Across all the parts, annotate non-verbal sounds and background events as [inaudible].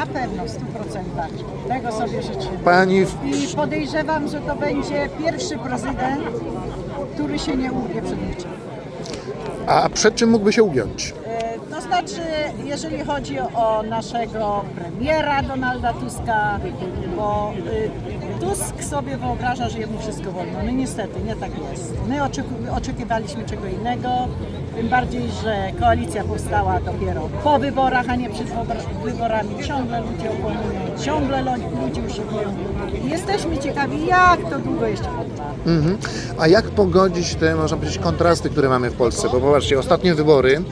Na pewno, w 100%. Tego sobie życzymy. Pani w... I podejrzewam, że to będzie pierwszy prezydent, który się nie ugnie przed niczym. A przed czym mógłby się ugiąć? E, To znaczy, jeżeli chodzi o naszego premiera Donalda Tuska, bo y, Tusk sobie wyobraża, że jemu wszystko wolno. No niestety, nie tak jest. My oczeku- oczekiwaliśmy czego innego, tym bardziej, że koalicja powstała dopiero po wyborach, a nie przed wybor- wyborami. Ciągle ludzie okłamują, ciągle ludzie uszukują. I Jesteśmy ciekawi, jak to długo jeszcze potrwa. Mhm. A jak pogodzić te, można powiedzieć, kontrasty, które mamy w Polsce? Bo popatrzcie, ostatnie wybory,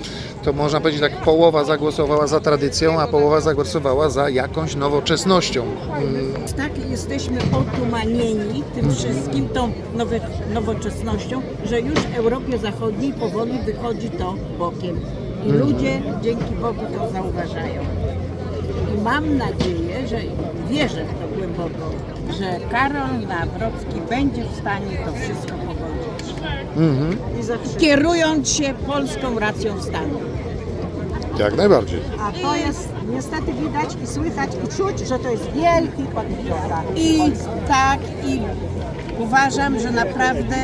to można powiedzieć tak, połowa zagłosowała za tradycją, a połowa zagłosowała za jakąś nowoczesnością. Mm, tak jesteśmy otumanieni tym wszystkim, tą nowy, nowoczesnością, że już w Europie Zachodniej powoli wychodzi to bokiem. I ludzie dzięki Bogu to zauważają. I mam nadzieję, że wierzę w to głęboko, że Karol Nawrocki będzie w stanie to wszystko pogodzić. Kierując się polską racją stanu. Jak najbardziej. A to jest niestety widać i słychać i czuć, że to jest wielki patriota. I tak, i uważam, że naprawdę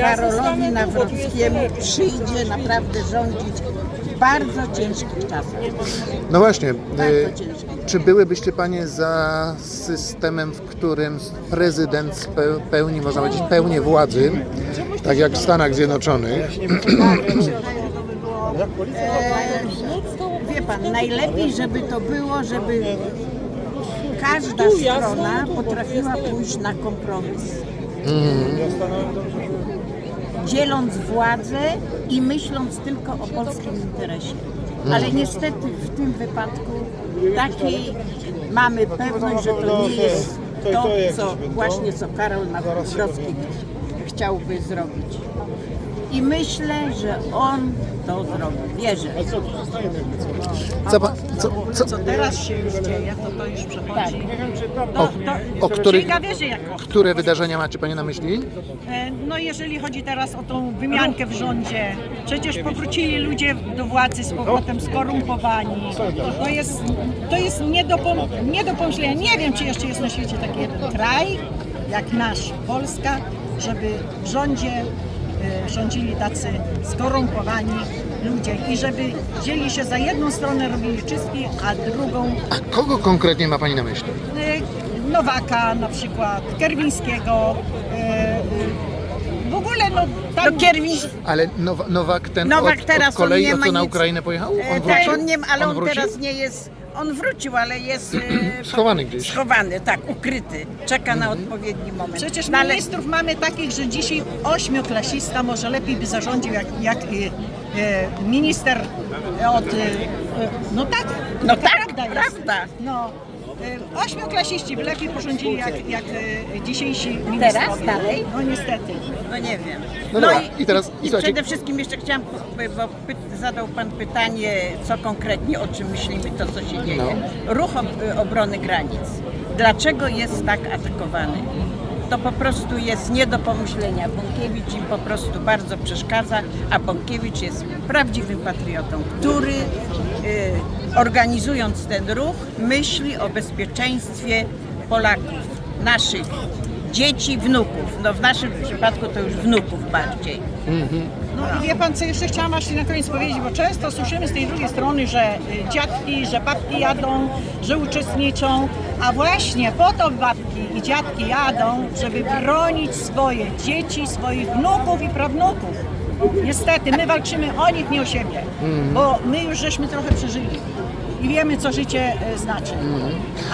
Karolowi Nawrockiemu przyjdzie naprawdę rządzić w bardzo ciężkich czasach. No właśnie, y, Bardzo ciężkich. czy byłybyście Panie za systemem, w którym prezydent pełni, można powiedzieć, pełnię władzy, tak jak w Stanach Zjednoczonych? Wie pan, najlepiej, żeby to było, żeby każda strona potrafiła pójść na kompromis. Dzieląc władzę i myśląc tylko o polskim interesie. Ale niestety w tym wypadku takiej mamy pewność, że to nie jest to, co właśnie co Karol Nawrocki chciałby zrobić. I myślę, że on to zrobi. Wierzę. Co, pa- co, co, Co teraz się już dzieje, to to już przechodzi. o, o których, Księga wierzy jako. które wydarzenia macie Panie na myśli? E, No jeżeli chodzi teraz o tą wymiankę w rządzie, przecież powrócili ludzie do władzy z powrotem skorumpowani. To jest, to jest nie, do pom- nie do pomyślenia. Nie wiem, czy jeszcze jest na świecie taki kraj, jak nasz, Polska, żeby w rządzie e, rządzili tacy skorumpowani ludzie i żeby wzięli się za jedną stronę, robili czystki, a drugą A kogo konkretnie ma Pani na myśli? e, Nowaka na przykład, Kerwińskiego. e, W ogóle no tam... No Kierwiń, Ale Nowa, Nowak ten Nowak od, teraz od kolei, on nie ma co na. Ukrainę pojechał? On tak, wrócił? on nie, ale on, wrócił? teraz nie jest. On wrócił, ale jest e, [clears throat] Schowany gdzieś. Schowany, tak, ukryty. Czeka na odpowiedni moment. Przecież No, ale ministrów mamy takich, że dzisiaj ośmioklasista może lepiej by zarządził jak, jak y, y, minister od... Y, y, no tak, No taka tak, prawda jest. prawda. No, ośmioklasiści by lepiej porządzili jak, jak y, dzisiejsi ministrowie. Teraz? Dalej? No niestety. no nie wiem. No dobra, i teraz- i, i słuchajcie- przede wszystkim jeszcze chciałam, bo py- zadał Pan pytanie, co konkretnie, o czym myślimy, to co się dzieje. No. Ruch ob, obrony granic. Dlaczego jest tak atakowany? To po prostu jest nie do pomyślenia. Bąkiewicz im po prostu bardzo przeszkadza, a Bąkiewicz jest prawdziwym patriotą, który y, organizując ten ruch myśli o bezpieczeństwie Polaków, naszych dzieci, wnuków. No w naszym przypadku to już wnuków bardziej. No i wie pan, co jeszcze chciałam właśnie na koniec powiedzieć, bo często słyszymy z tej drugiej strony, że y, dziadki, że babki jadą, że uczestniczą, a właśnie po to babki i dziadki jadą, żeby bronić swoje dzieci, swoich wnuków i prawnuków. Niestety, my walczymy o nich, nie o siebie, bo my już żeśmy trochę przeżyli i wiemy, co życie y, znaczy.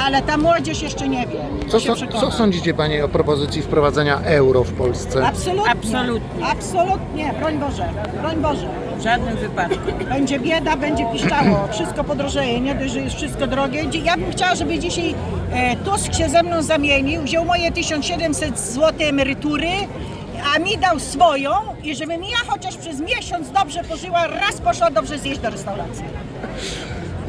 Ale ta młodzież jeszcze nie wie. Co, się so, przekona. co sądzicie Panie o propozycji wprowadzenia euro w Polsce? Absolutnie. Absolutnie. Absolutnie. Broń Boże. Broń Boże. W żadnym wypadku. Będzie bieda, będzie piszczało, wszystko podrożeje, nie dość, że jest wszystko drogie. Dzi- Ja bym chciała, żeby dzisiaj e, Tusk się ze mną zamienił, wziął moje 1700 zł emerytury, a mi dał swoją i żebym ja chociaż przez miesiąc dobrze pożyła, raz poszła dobrze zjeść do restauracji.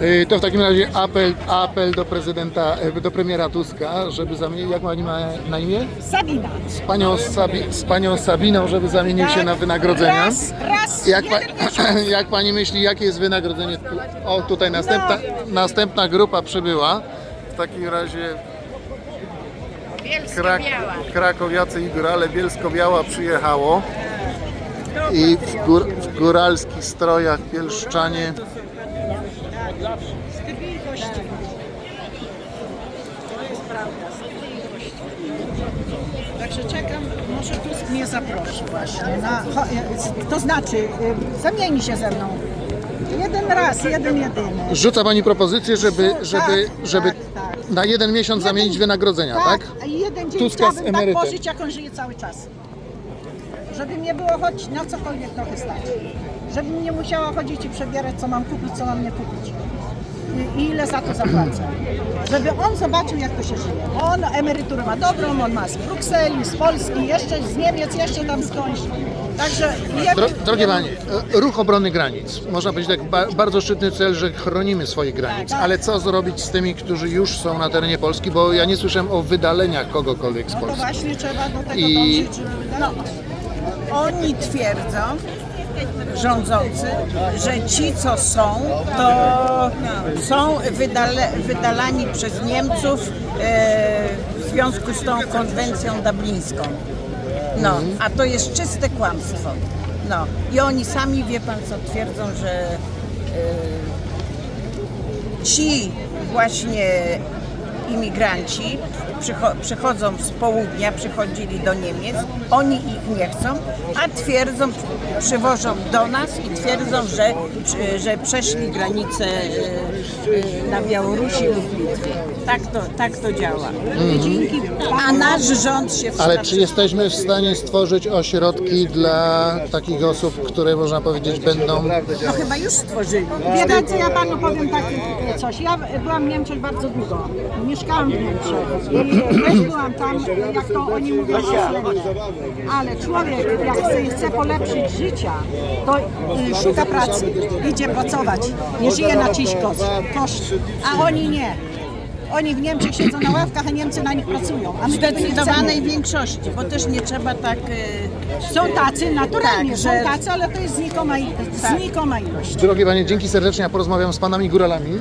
Y, To w takim razie apel, apel do prezydenta, y, do premiera Tuska, żeby zamienił, jak Pani ma na imię? Sabina. Z panią, Sabi, z panią Sabiną, żeby zamienił się Tak, na wynagrodzenia. Raz, raz, Jak, pa, jeden miesiąc. [clears throat] jak Pani myśli, jakie jest wynagrodzenie? O, tutaj następna, następna grupa przybyła. takim razie Krak krakowiacy i górale Bielsko-Biała przyjechało i w, gór w góralskich strojach gości. Także czekam, może Tusk mnie zaprosi właśnie. Na, e, to znaczy, y, zamieni się ze mną. Jeden raz, jeden jedyny. Rzuca Pani propozycję, żeby, Tak, żeby, tak, żeby tak. Na jeden miesiąc zamienić wynagrodzenia, tak? a jeden dzień Tuska z chciałabym tak emerytem. pożyć, jak on żyje cały czas. Żeby mnie było choć na cokolwiek trochę stać. Żebym nie musiała chodzić i przebierać, co mam kupić, co mam nie kupić. I, ile za to zapłacę. Żeby on zobaczył, jak to się żyje. On emeryturę ma dobrą, on ma z Brukseli, z Polski, jeszcze z Niemiec, jeszcze tam skądś. Także jemu- Dro, drogie Panie, e, ruch obrony granic. Można powiedzieć tak ba, bardzo szczytny cel, że chronimy swoje granice, Tak. ale co zrobić z tymi, którzy już są na terenie Polski, bo ja nie słyszałem o wydaleniach kogokolwiek z No to Polski. właśnie trzeba do tego I- dążyć, żeby No, oni twierdzą, rządzący, że ci, co są, to są wydale, wydalani przez Niemców e, w związku z tą konwencją dublińską. No, a to jest czyste kłamstwo. No, i oni sami, wie pan co, twierdzą, że e, ci właśnie imigranci przycho- przychodzą z południa, przychodzili do Niemiec, oni ich nie chcą, a twierdzą, przywożą do nas i twierdzą, że, że przeszli granicę e, e, na Białorusi lub Litwie. Tak to, tak to działa. Dzięki A nasz rząd się Ale czy jesteśmy w stanie stworzyć ośrodki dla takich osób, które można powiedzieć będą No chyba już stworzyli. Wie pan co, ja panu powiem takie coś. Ja byłam w Niemczech bardzo długo. Mieszkałam w Niemczech i też byłam tam, jak to oni mówią, oślenie. Ale człowiek, jak chce, chce polepszyć życia, to y, szuka pracy, idzie pracować, nie żyje na czyjś koszt. A oni nie. Oni w Niemczech siedzą na ławkach, a Niemcy na nich pracują. A my W tego nie zdecydowanej większości, bo też nie trzeba tak... e, Są tacy, naturalnie Tak, są że- tacy, ale to jest znikoma, Tak. znikoma ilość. Drogie Panie, dzięki serdecznie, ja porozmawiam z Panami Góralami.